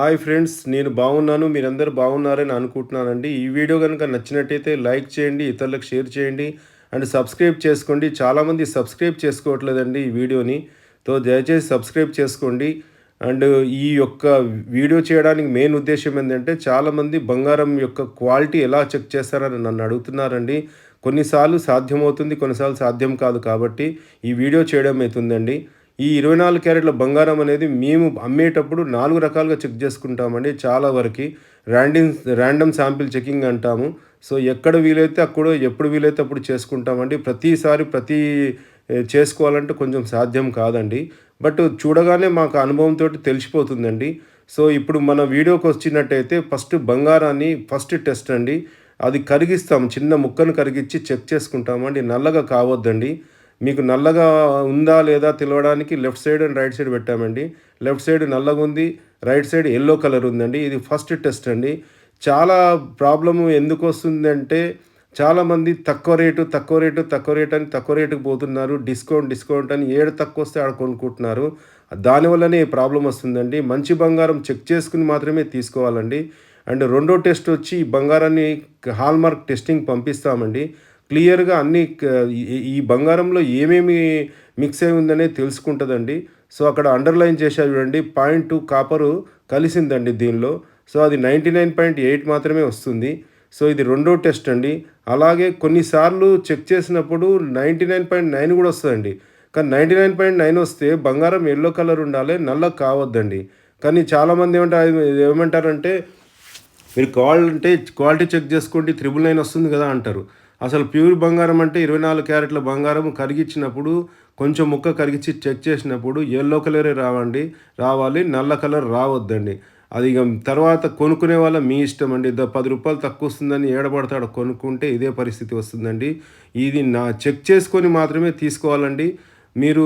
Hi friends నేను బాగున్నాను మీరందరూ బాగున్నారని అనుకుంటున్నానండి. ఈ వీడియో కనుక నచ్చినట్టయితే లైక్ చేయండి ఇతరులకు షేర్ చేయండి అండ్ సబ్స్క్రైబ్ చేసుకోండి. చాలామంది సబ్స్క్రైబ్ చేసుకోవట్లేదండి ఈ వీడియోని. తో దయచేసి సబ్స్క్రైబ్ చేసుకోండి. అండ్ ఈ యొక్క వీడియో చేయడానికి మెయిన్ ఉద్దేశం ఏంటంటే చాలామంది బంగారం యొక్క క్వాలిటీ ఎలా చెక్ చేస్తారని నన్ను అడుగుతున్నారండి. కొన్నిసార్లు సాధ్యమవుతుంది కొన్నిసార్లు సాధ్యం కాదు కాబట్టి ఈ వీడియో చేయడం అవుతుందండి. ఈ ఇరవై నాలుగు క్యారెట్ల బంగారం అనేది మేము అమ్మేటప్పుడు నాలుగు రకాలుగా చెక్ చేసుకుంటామండి. చాలా వరకు ర్యాండమ్ ర్యాండమ్ శాంపిల్ చెకింగ్ అంటాము. సో ఎక్కడ వీలైతే అక్కడ ఎప్పుడు వీలైతే అప్పుడు చేసుకుంటామండి. ప్రతిసారి ప్రతి చేసుకోవాలంటే కొంచెం సాధ్యం కాదండి. బట్ చూడగానే మాకు అనుభవంతో తెలిసిపోతుందండి. సో ఇప్పుడు మన వీడియోకి వచ్చినట్టయితే ఫస్ట్ బంగారాన్ని ఫస్ట్ టెస్ట్ అండి. అది కరిగిస్తాం చిన్న ముక్కను కరిగించి చెక్ చేసుకుంటామండి. నల్లగా కావద్దండి. మీకు నల్లగా ఉందా లేదా తెలవడానికి left side and right side పెట్టామండి. లెఫ్ట్ సైడ్ నల్లగా ఉంది రైట్ సైడ్ ఎల్లో కలర్ ఉందండి. ఇది ఫస్ట్ టెస్ట్ అండి. చాలా ప్రాబ్లము ఎందుకు వస్తుందంటే చాలామంది తక్కువ రేటు తక్కువ రేటు తక్కువ రేటు అని తక్కువ రేటుకి పోతున్నారు. డిస్కౌంట్ డిస్కౌంట్ అని ఏడు తక్కువ వస్తే ఆడ కొనుక్కుంటున్నారు. దానివల్లనే ప్రాబ్లం వస్తుందండి. మంచి బంగారం చెక్ చేసుకుని మాత్రమే తీసుకోవాలండి. అండ్ రెండో టెస్ట్ వచ్చి బంగారాన్ని హాల్మార్క్ టెస్టింగ్ పంపిస్తామండి. క్లియర్గా అన్ని ఈ- బంగారంలో ఏమేమి మిక్స్ అయి ఉందనేది తెలుసుకుంటుందండి. సో అక్కడ అండర్లైన్ చేశారు చూడండి పాయింట్ టూ కాపరు కలిసిందండి దీనిలో. సో అది నైంటీ నైన్ పాయింట్ ఎయిట్ మాత్రమే వస్తుంది. సో ఇది రెండో టెస్ట్ అండి. అలాగే కొన్నిసార్లు చెక్ చేసినప్పుడు నైంటీ నైన్ పాయింట్ నైన్ కూడా వస్తుందండి. కానీ నైంటీ నైన్ పాయింట్ నైన్ వస్తే బంగారం ఎల్లో కలర్ ఉండాలి నల్ల కావద్దండి. కానీ చాలామంది ఏమంటారు ఏమంటారంటే మీరు క్వాలిటీ క్వాలిటీ చెక్ చేసుకోండి త్రిబుల్ నైన్ వస్తుంది కదా అంటారు. అసలు ప్యూర్ బంగారం అంటే ఇరవై నాలుగు క్యారెట్ల బంగారం కరిగించినప్పుడు కొంచెం ముక్క కరిగించి చెక్ చేసినప్పుడు ఎల్లో కలరే రావండి. రావాలి నల్ల కలర్ రావద్దండి. అది ఇక తర్వాత కొనుక్కునే వాళ్ళ మీ ఇష్టం అండి. ద పది రూపాయలు తక్కువ వస్తుందని ఏడబడతాడు కొనుక్కుంటే ఇదే పరిస్థితి వస్తుందండి. ఇది నా చెక్ చేసుకొని మాత్రమే తీసుకోవాలండి. మీరు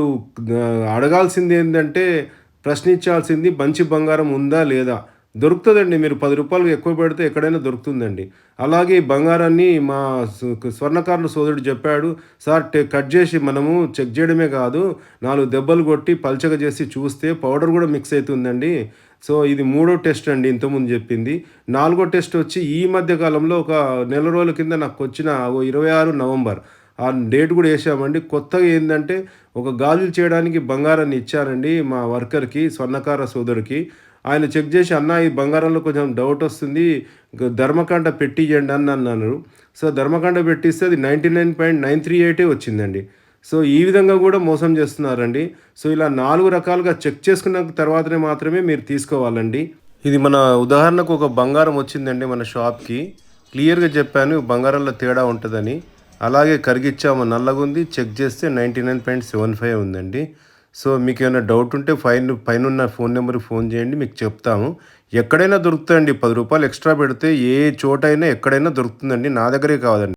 అడగాల్సింది ఏంటంటే ప్రశ్నించాల్సింది మంచి బంగారం ఉందా లేదా? దొరుకుతుందండి. మీరు పది రూపాయలు ఎక్కువ పెడితే ఎక్కడైనా దొరుకుతుందండి. అలాగే ఈ బంగారాన్ని మా స్వర్ణకారుల సోదరుడు చెప్పాడు సార్ కట్ చేసి మనము చెక్ చేయడమే కాదు నాలుగు దెబ్బలు కొట్టి పల్చగా చేసి చూస్తే పౌడర్ కూడా మిక్స్ అవుతుందండి సో ఇది మూడో టెస్ట్ అండి ఇంతకుముందు చెప్పింది. నాలుగో టెస్ట్ వచ్చి ఈ మధ్య కాలంలో ఒక నెల రోజుల కింద నాకు వచ్చిన ఓ ఇరవై ఆరు నవంబర్. ఆ డేట్ కూడా వేసామండి. కొత్తగా ఏంటంటే ఒక గాజులు చేయడానికి బంగారాన్ని ఇచ్చారండి మా వర్కర్కి స్వర్ణకార సోదరుకి ఆయన చెక్ చేసి అన్న ఈ బంగారంలో కొంచెం డౌట్ వస్తుంది. ధర్మకాండ పెట్టియండి అని అన్నారు. సో ధర్మకాండ పెట్టిస్తే అది ninety nine point nine three ఎయిటే వచ్చిందండి. సో ఈ విధంగా కూడా మోసం చేస్తున్నారండి. సో ఇలా నాలుగు రకాలుగా చెక్ చేసుకున్న తర్వాతనే మాత్రమే మీరు తీసుకోవాలండి. ఇది మన ఉదాహరణకు ఒక బంగారం వచ్చిందండి మన షాప్కి. క్లియర్గా చెప్పాను బంగారంలో తేడా ఉంటుందని. అలాగే కరిగిచ్చాము నల్లగుంది. చెక్ చేస్తే ninety nine point seven five ఉందండి. సో మీకు ఏమైనా డౌట్ ఉంటే ఫైన్ పైన ఉన్న ఫోన్ నెంబర్కి ఫోన్ చేయండి మీకు చెప్తాము. ఎక్కడైనా దొరుకుతాయండి పది రూపాయలు ఎక్స్ట్రా పెడితే ఏ చోటైనా ఎక్కడైనా దొరుకుతుందండి. నా దగ్గరే కాదండి.